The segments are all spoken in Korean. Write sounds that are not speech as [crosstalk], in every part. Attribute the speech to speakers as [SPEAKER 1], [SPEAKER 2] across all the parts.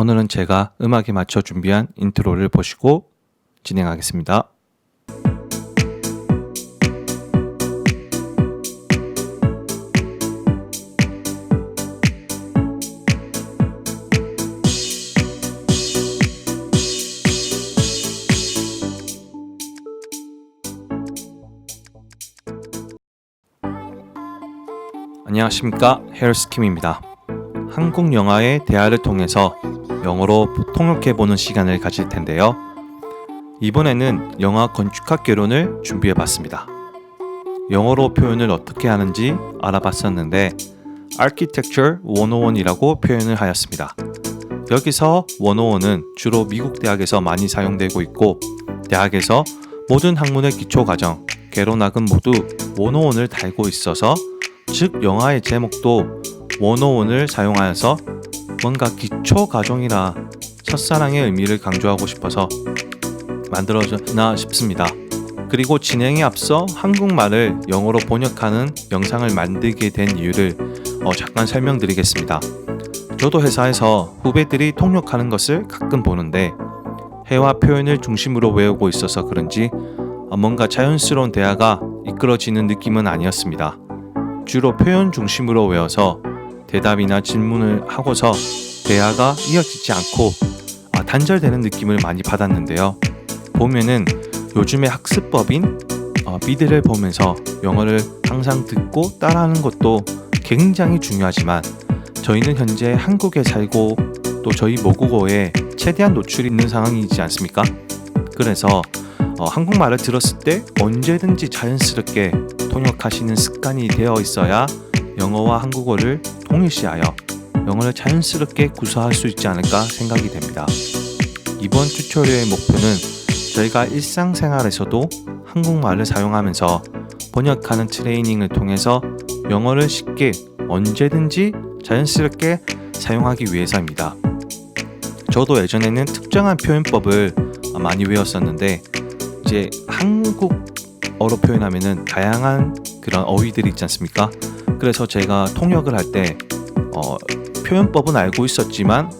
[SPEAKER 1] 오늘은 제가 음악에 맞춰 준비한 인트로를 보시고 진행하겠습니다. 안녕하십니까 헤어스킴입니다. 한국 영화의 대화를 통해서 영어로 통역해보는 시간을 가질 텐데요. 이번에는 영화 건축학 개론을 준비해봤습니다. 영어로 표현을 어떻게 하는지 알아봤었는데 Architecture 101이라고 표현을 하였습니다. 여기서 101은 주로 미국 대학에서 많이 사용되고 있고 대학에서 모든 학문의 기초 과정, 개론학은 모두 101을 달고 있어서 즉 영화의 제목도 101을 사용하여서 뭔가 기초 과정이나 첫사랑의 의미를 강조하고 싶어서 만들어졌나 싶습니다. 그리고 진행에 앞서 한국말을 영어로 번역하는 영상을 만들게 된 이유를 어, 잠깐 설명드리겠습니다. 저도 회사에서 후배들이 통역하는 것을 가끔 보는데 해와 표현을 중심으로 외우고 있어서 그런지 어, 뭔가 자연스러운 대화가 이끌어지는 느낌은 아니었습니다. 주로 표현 중심으로 외워서 대답이나 질문을 하고서 대화가 이어지지 않고 아, 단절되는 느낌을 많이 받았는데요. 보면은 요즘의 학습법인 어, 미드를 보면서 영어를 항상 듣고 따라하는 것도 굉장히 중요하지만 저희는 현재 한국에 살고 또 저희 모국어에 최대한 노출이 있는 상황이지 않습니까? 그래서 어, 한국말을 들었을 때 언제든지 자연스럽게 통역하시는 습관이 되어 있어야 영어와 한국어를 동일시하여 영어를 자연스럽게 구사할 수 있지 않을까 생각이 됩니다. 이번 튜토리얼의 목표는 저희가 일상생활에서도 한국말을 사용하면서 번역하는 트레이닝을 통해서 영어를 쉽게 언제든지 자연스럽게 사용하기 위해서입니다. 저도 예전에는 특정한 표현법을 많이 외웠었는데 이제 한국어로 표현하면은 다양한 그런 어휘들이 있지 않습니까? 그래서 제가 통역을 할 때 어, 표현법은 알고 있었지만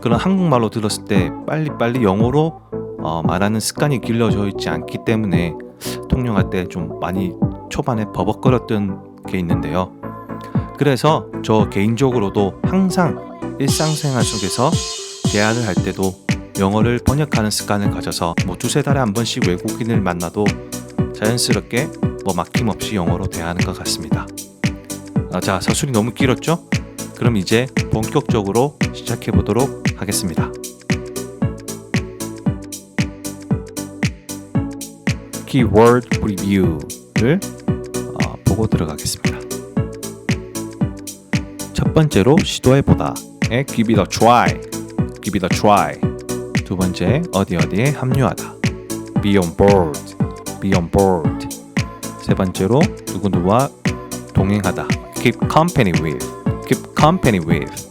[SPEAKER 1] 그런 한국말로 들었을 때 빨리빨리 영어로 어, 말하는 습관이 길러져 있지 않기 때문에 통역할 때 좀 많이 초반에 버벅거렸던 게 있는데요. 그래서 저 개인적으로도 항상 일상생활 속에서 대화를 할 때도 영어를 번역하는 습관을 가져서 뭐 두세 달에 한 번씩 외국인을 만나도 자연스럽게 뭐 막힘없이 영어로 대하는 것 같습니다. 아, 자, 서술이 너무 길었죠? 그럼 이제 본격적으로 시작해 보도록 하겠습니다. 키워드 리뷰를 어, 보고 들어가겠습니다. 첫 번째로 시도해 보다 에 give it a try, give it a try. 두 번째 어디 어디에 합류하다, be on board, be on board. 세 번째로 누구 누구와 동행하다, keep company with, keep company with.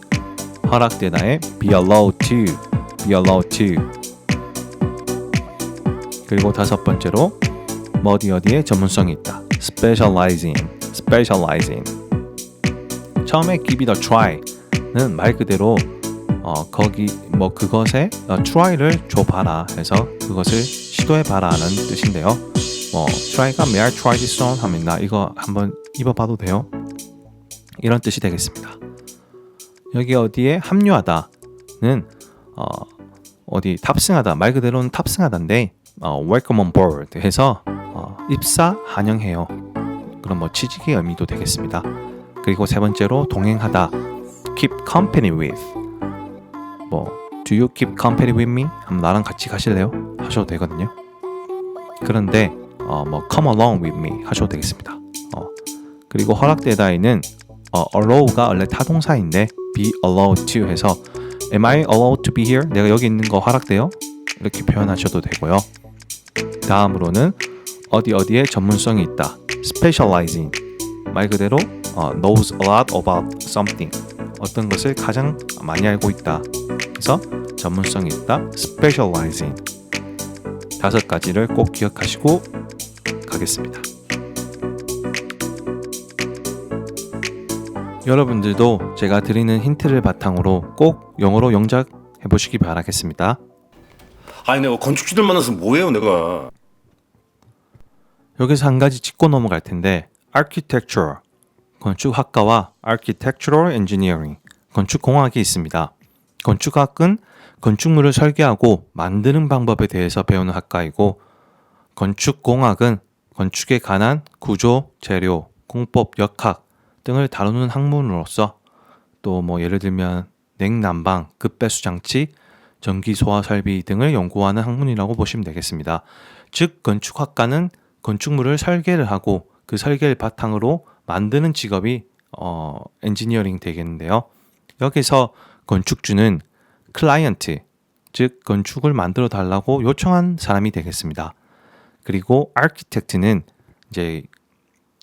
[SPEAKER 1] 허락되다에 be allowed to, be allowed to. 그리고 다섯 번째로 뭐 어디 어디에 전문성이 있다. specializing, specializing. 처음에 give it a try는 말 그대로 어, 거기 뭐 그것에 어, try를 줘봐라 해서 그것을 시도해봐라는 뜻인데요. 뭐 try가 may I try this on 하면 나 이거 한번 입어봐도 돼요? 이런 뜻이 되겠습니다. 여기 어디에 합류하다는 어, 어디 탑승하다 말 그대로는 탑승하다인데 어, welcome on board 해서 어, 입사 환영해요. 그럼 뭐 취직의 의미도 되겠습니다. 그리고 세 번째로 동행하다 keep company with 뭐 do you keep company with me? 한번 나랑 같이 가실래요? 하셔도 되거든요. 그런데 어, 뭐 come along with me 하셔도 되겠습니다. 어, 그리고 허락되다에는 어, allow가 원래 타동사인데 be allowed to 해서 am I allowed to be here? 내가 여기 있는 거 허락돼요? 이렇게 표현하셔도 되고요. 다음으로는 어디 어디에 전문성이 있다. specializing 말 그대로 어, knows a lot about something 어떤 것을 가장 많이 알고 있다. 그래서 전문성이 있다. specializing 다섯 가지를 꼭 기억하시고 가겠습니다. 여러분들도 제가 드리는 힌트를 바탕으로 꼭 영어로 영작 해보시기 바라겠습니다.
[SPEAKER 2] 아니 내가 건축주들 만나서 뭐해요 내가
[SPEAKER 1] 여기서 한 가지 짚고 넘어갈 텐데 architecture 건축학과와 architectural engineering 건축공학이 있습니다. 건축학은 건축물을 설계하고 만드는 방법에 대해서 배우는 학과이고 건축공학은 건축에 관한 구조, 재료, 공법, 역학 등을 다루는 학문으로서 또 뭐 예를 들면 냉난방, 급배수 장치, 전기 소화 설비 등을 연구하는 학문이라고 보시면 되겠습니다. 즉 건축학과는 건축물을 설계를 하고 그 설계를 바탕으로 만드는 직업이 어, 엔지니어링 되겠는데요. 여기서 건축주는 클라이언트, 즉 건축을 만들어 달라고 요청한 사람이 되겠습니다. 그리고 아키텍트는 이제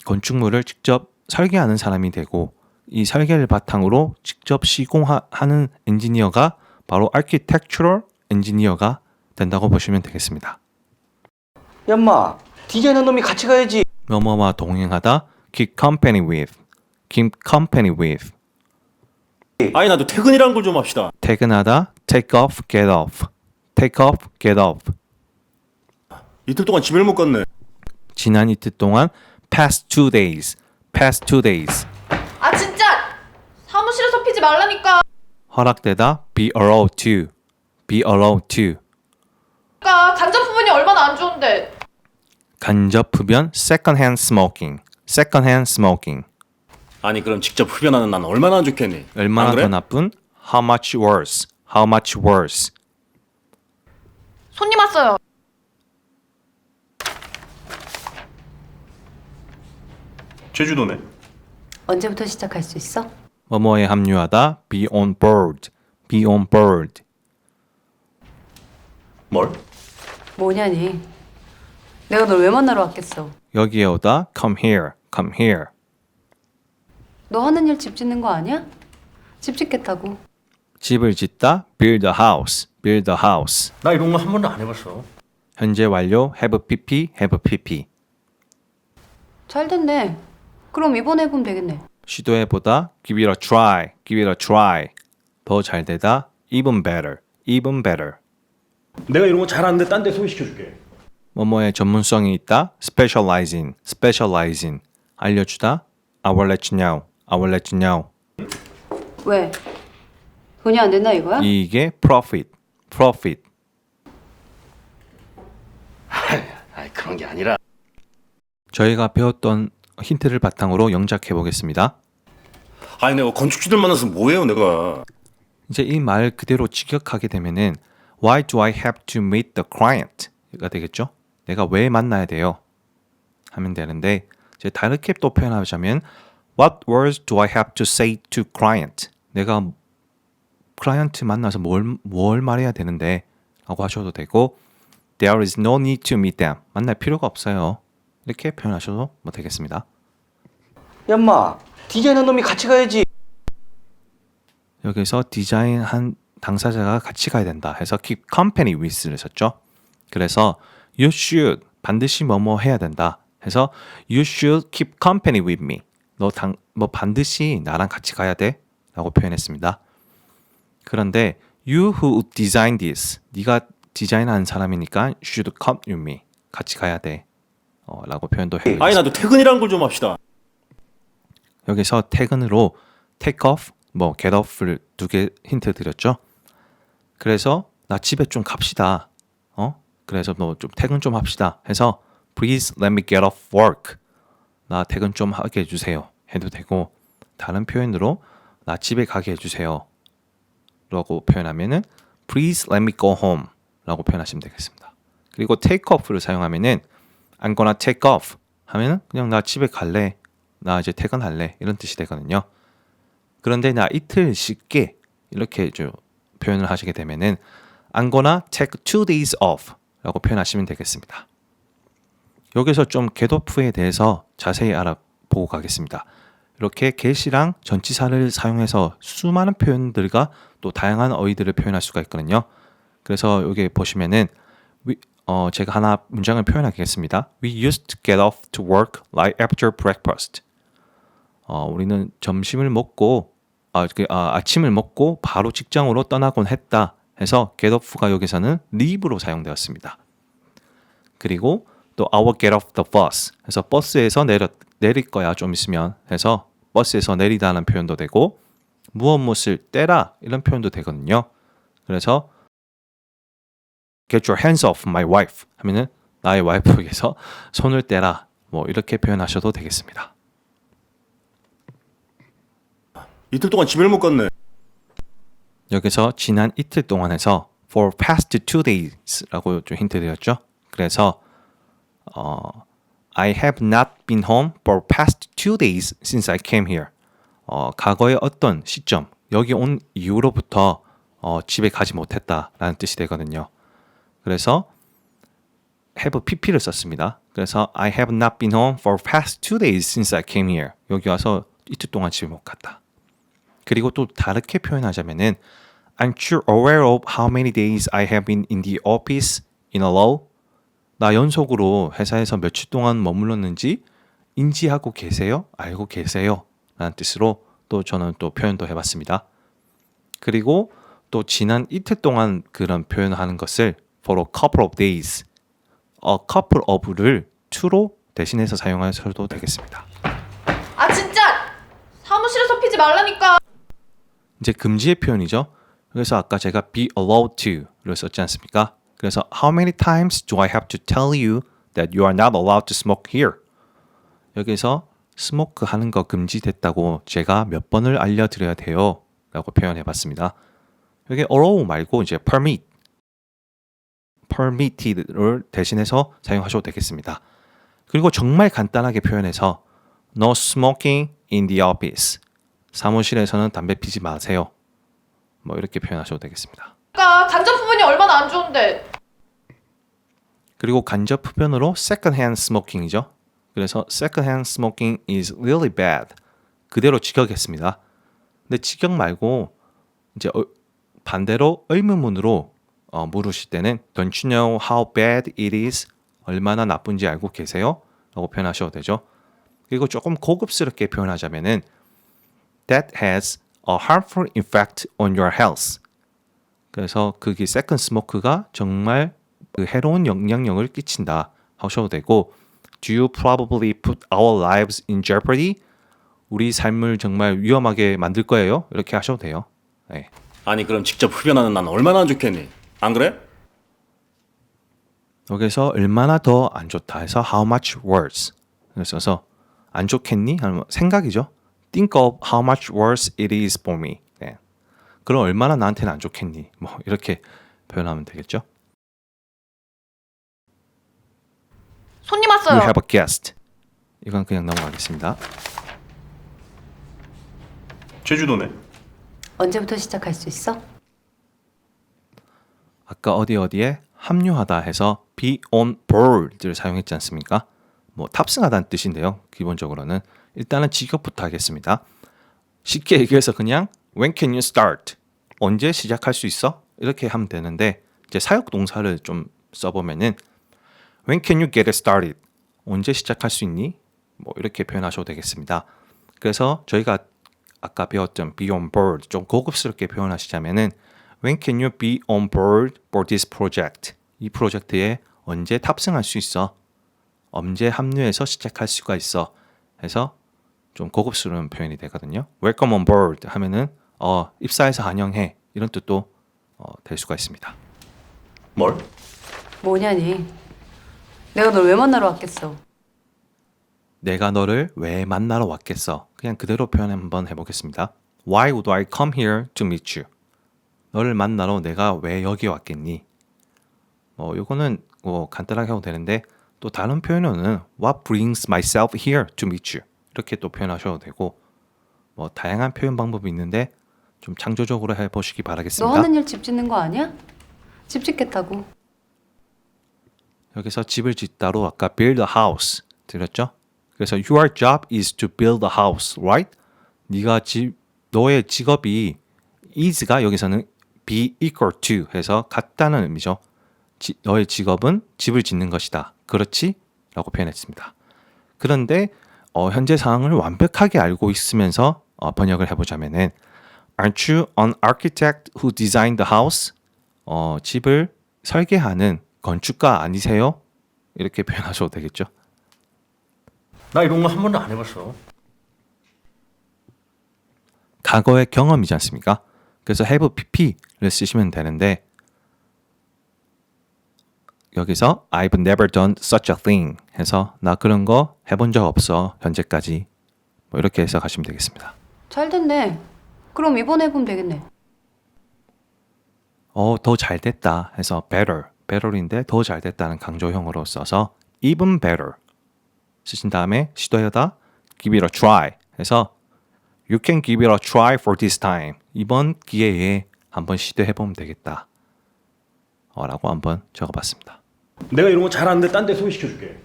[SPEAKER 1] 건축물을 직접 설계하는 사람이 되고 이 설계를 바탕으로 직접 시공하는 엔지니어가 바로 architectural 엔지니어가 된다고 보시면 되겠습니다.
[SPEAKER 3] 얌마 디자이너 놈이 같이 가야지.
[SPEAKER 1] 뭐뭐와 동행하다 keep company with keep company with.
[SPEAKER 2] 아니 나도 퇴근이란 걸좀 합시다.
[SPEAKER 1] 퇴근하다 take off get off. take off get off.
[SPEAKER 2] 이틀 동안 집을 못 갔네.
[SPEAKER 1] 지난 이틀 동안 past two days past two days
[SPEAKER 4] 아 진짜 사무실에서 피지 말라니까
[SPEAKER 1] 허락되다 be allowed to be allowed to
[SPEAKER 4] 그러니까 간접 부분이 얼마나 안 좋은데
[SPEAKER 1] 간접 흡연 second hand smoking second hand smoking
[SPEAKER 2] 아니 그럼 직접 흡연하는 난 얼마나 안 좋겠니
[SPEAKER 1] 얼마나
[SPEAKER 2] 안 그래?
[SPEAKER 1] 더 나쁜 how much worse how much worse
[SPEAKER 4] 손님 왔어요
[SPEAKER 2] 제주도네
[SPEAKER 5] 언제부터 시작할 수 있어?
[SPEAKER 1] 뭐뭐에 합류하다 be on board be on board
[SPEAKER 2] 뭘?
[SPEAKER 5] 뭐냐니? 내가 널 왜 만나러 왔겠어?
[SPEAKER 1] 여기에 오다 come here come here
[SPEAKER 5] 너 하는 일 집 짓는 거 아니야? 집 짓겠다고.
[SPEAKER 1] 집을 짓다 build a house build a house
[SPEAKER 2] 나 이런 거 한 번도 안 해봤어
[SPEAKER 1] 현재 완료 have pp have pp
[SPEAKER 5] 잘 됐네. 그럼 이번에 해보면 되겠네.
[SPEAKER 1] 시도해보다 give it a try give it a try 더 잘 되다 even better even better
[SPEAKER 2] 내가 이런 거 잘하는데 딴 데 소개시켜줄게
[SPEAKER 1] 뭐뭐에 전문성이 있다 specialize in specialize in 알려주다 I will let you know I will let you know
[SPEAKER 5] 왜? 돈이 안 된다 이거야?
[SPEAKER 1] 이익의 profit profit
[SPEAKER 2] 아이 그런 게 아니라
[SPEAKER 1] 저희가 배웠던 힌트를 바탕으로 영작해 보겠습니다.
[SPEAKER 2] 아니 내가 건축주들 만나서 뭐해요 내가
[SPEAKER 1] 이제 이 말 그대로 직역하게 되면은 Why do I have to meet the client?가 되겠죠. 내가 왜 만나야 돼요? 하면 되는데 이제 다르게 또 표현하자면 What words do I have to say to client? 내가 클라이언트 만나서 뭘, 뭘 말해야 되는데 라고 하셔도 되고 There is no need to meet them. 만날 필요가 없어요. 이렇게 표현하셔도 뭐 되겠습니다.
[SPEAKER 3] 얌마 디자이너 놈이 같이 가야지
[SPEAKER 1] 여기서 디자인한 당사자가 같이 가야 된다 해서 keep company with를 썼죠. 그래서 you should 반드시 뭐뭐 해야 된다 해서 you should keep company with me. 너당뭐 반드시 나랑 같이 가야 돼 라고 표현했습니다. 그런데 you who designed this 네가 디자인한 사람이니까 should come with me 같이 가야 돼. 어, 라고 표현도 해요.
[SPEAKER 2] 아니 나도 퇴근이란 걸좀 합시다
[SPEAKER 1] 여기서 퇴근으로 take off, 뭐 get off를 두 개 힌트 드렸죠. 그래서 나 집에 좀 갑시다. 어? 그래서 뭐 좀 퇴근 좀 합시다. 해서 please let me get off work. 나 퇴근 좀 하게 해주세요. 해도 되고 다른 표현으로 나 집에 가게 해주세요. 라고 표현하면은 please let me go home 라고 표현하시면 되겠습니다. 그리고 take off를 사용하면은 I'm gonna take off 하면은 그냥 나 집에 갈래. 나 이제 퇴근할래. 이런 뜻이 되거든요. 그런데 나 이틀 쉽게 이렇게 좀 표현을 하시게 되면은 I'm gonna take two days off 라고 표현하시면 되겠습니다. 여기서 좀 get오프에 대해서 자세히 알아보고 가겠습니다. 이렇게 get이랑 전치사를 사용해서 수많은 표현들과 또 다양한 어휘들을 표현할 수가 있거든요. 그래서 여기 보시면은 어, 제가 하나 문장을 표현하겠습니다. We used to get off to work right after breakfast. 어, 우리는 점심을 먹고 아, 그, 아, 아침을 먹고 바로 직장으로 떠나곤 했다. 해서 get off가 여기서는 leave로 사용되었습니다. 그리고 또 I will get off the bus 해서 버스에서 내려, 내릴 거야 좀 있으면 해서 버스에서 내리다는 표현도 되고 무엇 무엇을 떼라 이런 표현도 되거든요. 그래서 get your hands off my wife 하면은 나의 와이프에게서 [laughs] 손을 떼라 뭐 이렇게 표현하셔도 되겠습니다.
[SPEAKER 2] 이틀 동안 집을 못 갔네.
[SPEAKER 1] 여기서 지난 이틀 동안에서 for past two days라고 좀 힌트 드렸죠. 그래서 어, I have not been home for past two days since I came here. 어, 과거의 어떤 시점 여기 온 이후로부터 어, 집에 가지 못했다라는 뜻이 되거든요. 그래서 have pp를 썼습니다. 그래서 I have not been home for past two days since I came here. 여기 와서 이틀 동안 집에 못 갔다. 그리고 또 다르게 표현하자면은 Aren't you aware of how many days I have been in the office in a row? 나 연속으로 회사에서 며칠 동안 머물렀는지 인지하고 계세요? 알고 계세요? 라는 뜻으로 또 저는 또 표현도 해봤습니다. 그리고 또 지난 이틀 동안 그런 표현을 하는 것을 for a couple of days, a couple of를 to로 대신해서 사용하셔도 되겠습니다.
[SPEAKER 4] 아 진짜 사무실에서 피지 말라니까.
[SPEAKER 1] 이제 금지의 표현이죠. 그래서 아까 제가 be allowed to를 썼지 않습니까? 그래서 how many times do I have to tell you that you are not allowed to smoke here? 여기서 스모크 하는 거 금지됐다고 제가 몇 번을 알려드려야 돼요? 라고 표현해 봤습니다. 여기 allow 말고 이제 permit, permitted를 대신해서 사용하셔도 되겠습니다. 그리고 정말 간단하게 표현해서 no smoking in the office. 사무실에서는 담배 피지 마세요. 뭐 이렇게 표현하셔도 되겠습니다.
[SPEAKER 4] 그러니까 간접 부분이 얼마나 안 좋은데.
[SPEAKER 1] 그리고 간접 흡연으로 second hand smoking이죠. 그래서 second hand smoking is really bad. 그대로 직역했습니다. 근데 직역 말고 이제 어- 반대로 의문문으로 어, 물으실 때는 Don't you know how bad it is? 얼마나 나쁜지 알고 계세요? 라고 표현하셔도 되죠. 그리고 조금 고급스럽게 표현하자면은 That has a harmful effect on your health. 그래서 그게 second smoke가 정말 그 해로운 영향력을 끼친다 하셔도 되고 Do you probably put our lives in jeopardy? 우리 삶을 정말 위험하게 만들 거예요? 이렇게 하셔도 돼요. 네.
[SPEAKER 2] 아니 그럼 직접 흡연하는 난 얼마나 안 좋겠니? 안 그래?
[SPEAKER 1] 여기서 얼마나 더 안 좋다 해서 how much worse 써서 안 좋겠니? 하는 생각이죠. Think of how much worse it is for me. 네. 그럼 얼마나 나한테는 안 좋겠니? 뭐 이렇게 표현하면 되겠죠.
[SPEAKER 4] 손님
[SPEAKER 1] You
[SPEAKER 4] 왔어요.
[SPEAKER 1] have a guest. 이건 그냥 넘어가겠습니다.
[SPEAKER 2] 제주도네.
[SPEAKER 5] 언제부터 시작할 수 있어?
[SPEAKER 1] 아까 어디 어디에 합류하다 해서 be on board를 사용했지 않습니까? 뭐 탑승하다는 뜻인데요. 기본적으로는 일단은 직업부터 하겠습니다. 쉽게 얘기해서 그냥 when can you start? 언제 시작할 수 있어? 이렇게 하면 되는데 이제 사역 동사를 좀 써보면은 when can you get started? 언제 시작할 수 있니? 뭐 이렇게 표현하셔도 되겠습니다. 그래서 저희가 아까 배웠던 be on board 좀 고급스럽게 표현하시자면은 When can you be on board for this project? 이 프로젝트에 언제 탑승할 수 있어? 언제 합류해서 시작할 수가 있어? 해서 좀 고급스러운 표현이 되거든요. Welcome on board 하면은 어, 입사해서 환영해 이런 뜻도 어, 될 수가 있습니다.
[SPEAKER 2] 뭘?
[SPEAKER 5] 뭐냐니? 내가 널 왜 만나러 왔겠어?
[SPEAKER 1] 내가 너를 왜 만나러 왔겠어? 그냥 그대로 표현 한번 해보겠습니다. Why would I come here to meet you? 너를 만나러 내가 왜 여기 왔겠니? 뭐 요거는 뭐 간단하게 하고 되는데 또 다른 표현으로는 What brings myself here to meet you? 이렇게 또 표현하셔도 되고 뭐 다양한 표현 방법이 있는데 좀 창조적으로 해보시기
[SPEAKER 5] 너
[SPEAKER 1] 바라겠습니다.
[SPEAKER 5] 하는 일 집 짓는 거 아니야? 집 짓겠다고.
[SPEAKER 1] 여기서 집을 짓다로 아까 build a house 들었죠? 그래서 your job is to build a house, right? 네가 집 너의 직업이 is가 여기서는 be equal to 해서 같다는 의미죠. 지, 너의 직업은 집을 짓는 것이다. 그렇지? 라고 표현했습니다. 그런데 어, 현재 상황을 완벽하게 알고 있으면서 어, 번역을 해보자면은 Aren't you an architect who designed the house? 어, 집을 설계하는 건축가 아니세요? 이렇게 표현하셔도 되겠죠.
[SPEAKER 2] 나 이런 거 한 번도 안 해봤어.
[SPEAKER 1] 과거의 경험이지 않습니까? 그래서 have pp를 쓰시면 되는데 여기서 I've never done such a thing 해서 나 그런 거 해본 적 없어 현재까지 뭐 이렇게 해서 가시면 되겠습니다.
[SPEAKER 5] 잘 됐네. 그럼 이번에 해보면 되겠네.
[SPEAKER 1] 어, 더 잘 됐다 해서 better, better인데 더 잘 됐다는 강조형으로 써서 even better 쓰신 다음에 시도해다 give it a try 해서 you can give it a try for this time 이번 기회에 한번 시도해 보면 되겠다 어, 라고 한번 적어봤습니다.
[SPEAKER 2] 내가 이런 거 잘하는데 딴 데 소개시켜줄게.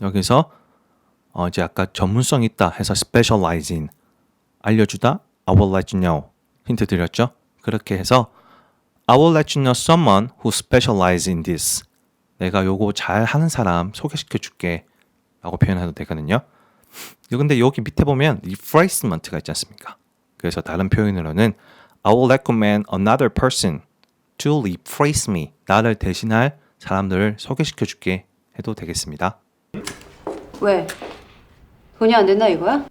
[SPEAKER 1] 여기서 어, 이제 아까 전문성 있다 해서 specialize in 알려주다 I will let you know 힌트 드렸죠? 그렇게 해서 I will let you know someone who specialize in this 내가 요거 잘 하는 사람 소개시켜 줄게 라고 표현해도 되거든요 요 근데 여기 밑에 보면 replacement가 있지 않습니까? 그래서 다른 표현으로는 I will recommend another person to replace me 나를 대신할 사람들을 소개시켜 줄게 해도 되겠습니다
[SPEAKER 5] 왜? 돈이 안 된다 이거야?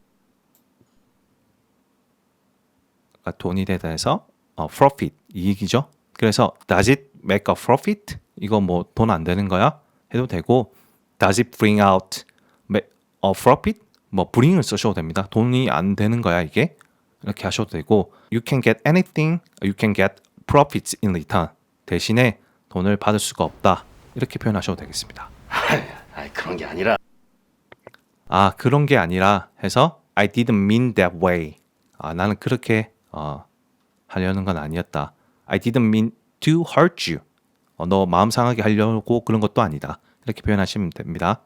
[SPEAKER 1] 그러니까 돈이 되다 해서 어, profit 이익이죠. 그래서 does it make a profit? 이거 뭐 돈 안 되는 거야? 해도 되고 does it bring out a profit? 뭐 bring을 쓰셔도 됩니다. 돈이 안 되는 거야 이게? 이렇게 하셔도 되고 you can get anything, you can get profits in return. 대신에 돈을 받을 수가 없다. 이렇게 표현하셔도 되겠습니다. [laughs]
[SPEAKER 2] 아이 그런 게 아니라.
[SPEAKER 1] 아 그런 게 아니라 해서 I didn't mean that way. 아 나는 그렇게 어, 하려는 건 아니었다. I didn't mean to hurt you. 어, 너 마음 상하게 하려고 그런 것도 아니다. 이렇게 표현하시면 됩니다.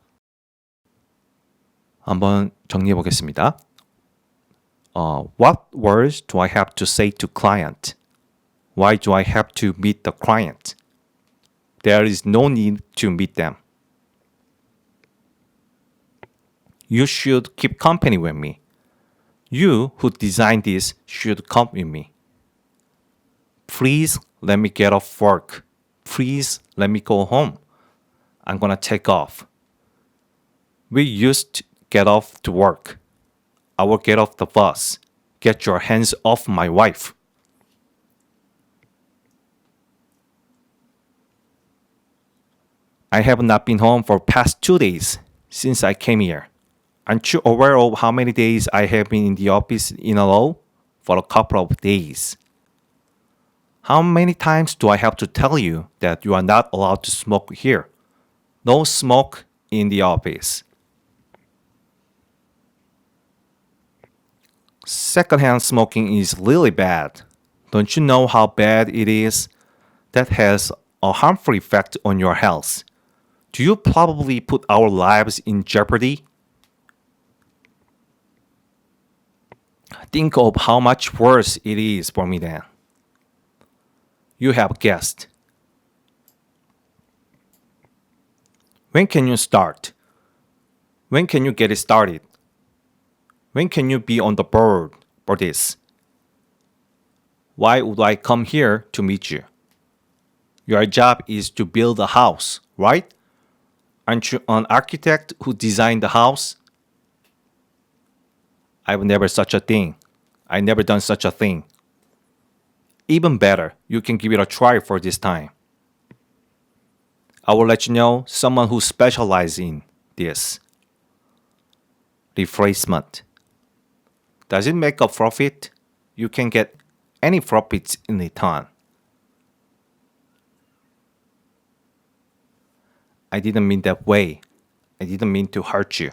[SPEAKER 1] 한번 정리해 보겠습니다. 어, what words do I have to say to client? Why do I have to meet the client? There is no need to meet them. You should keep company with me. You who designed this should come with me. Please let me get off work. Please let me go home. I'm gonna take off. We used to get off to work. I will get off the bus. Get your hands off my wife. I have not been home for past two days since I came here. Aren't you aware of how many days I have been in the office in a row? For a couple of days. How many times do I have to tell you that you are not allowed to smoke here? No smoke in the office. Secondhand smoking is really bad. Don't you know how bad it is? That has a harmful effect on your health. Do you probably put our lives in jeopardy? Think of how much worse it is for me then. You have guessed. When can you start? When can you get it started? When can you be on the board for this? Why would I come here to meet you? Your job is to build a house, right? Aren't you an architect who designed the house? I've never such a thing. I never done such a thing. Even better, you can give it a try for this time. I will let you know someone who specializes in this. Replacement. Does it make a profit? You can get any profits in return. I didn't mean that way. I didn't mean to hurt you.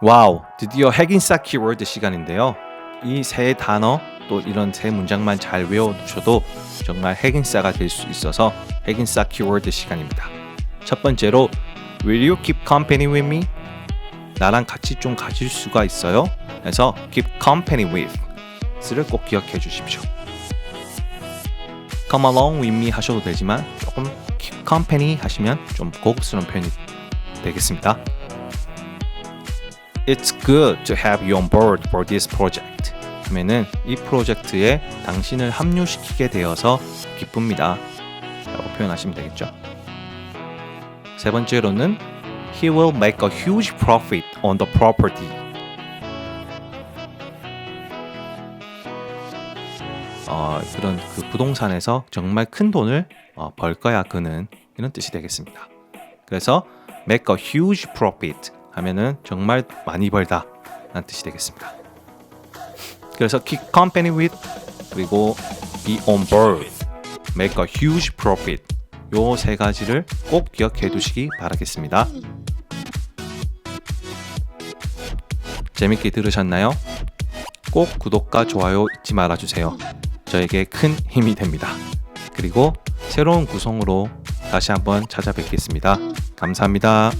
[SPEAKER 1] 와우, 드디어 핵인싸 키워드 시간인데요. 이 세 단어 또 이런 세 문장만 잘 외워두셔도 정말 핵인싸가 될 수 있어서 핵인싸 키워드 시간입니다. 첫 번째로 Will you keep company with me? 나랑 같이 좀 가질 수가 있어요? 해서 keep company with 스를 꼭 기억해 주십시오. Come along with me 하셔도 되지만 조금 keep company 하시면 좀 고급스러운 표현이 되겠습니다. It's good to have you on board for this project. 하면은 이 프로젝트에 당신을 합류시키게 되어서 기쁩니다. 라고 표현하시면 되겠죠. 세 번째로는 He will make a huge profit on the property. 어, 그런 그 부동산에서 정말 큰 돈을 어, 벌 거야 그는 이런 뜻이 되겠습니다. 그래서 make a huge profit 하면은 정말 많이 벌다 라는 뜻이 되겠습니다. 그래서 keep company with 그리고 be on board, make a huge profit 요 세 가지를 꼭 기억해 두시기 바라겠습니다. 재밌게 들으셨나요? 꼭 구독과 좋아요 잊지 말아 주세요. 저에게 큰 힘이 됩니다. 그리고 새로운 구성으로 다시 한번 찾아뵙겠습니다. 감사합니다.